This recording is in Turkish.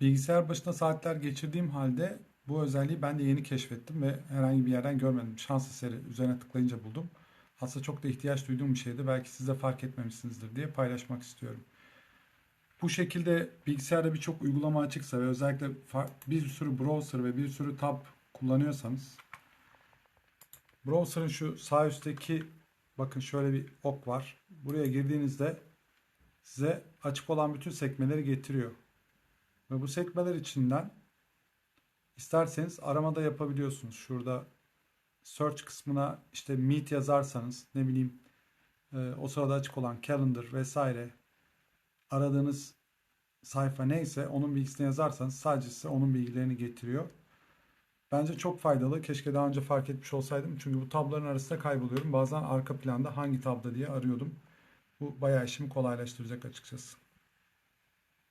Bilgisayar başında saatler geçirdiğim halde bu özelliği ben de yeni keşfettim ve herhangi bir yerden görmedim. Şans eseri üzerine tıklayınca buldum. Aslında çok da ihtiyaç duyduğum bir şeydi. Belki siz de fark etmemişsinizdir diye paylaşmak istiyorum. Bu şekilde bilgisayarda birçok uygulama açıksa ve özellikle bir sürü browser ve bir sürü tab kullanıyorsanız browser'ın şu sağ üstteki bakın şöyle bir ok var. Buraya girdiğinizde size açık olan bütün sekmeleri getiriyor. Ve bu sekmeler içinden isterseniz aramada yapabiliyorsunuz. Şurada search kısmına işte meet yazarsanız ne bileyim e, o sırada açık olan calendar vesaire aradığınız sayfa neyse onun bilgisini yazarsanız sadece size onun bilgilerini getiriyor. Bence çok faydalı. Keşke daha önce fark etmiş olsaydım. Çünkü bu tabların arasında kayboluyorum. Bazen arka planda hangi tabda diye arıyordum. Bu bayağı işimi kolaylaştıracak açıkçası.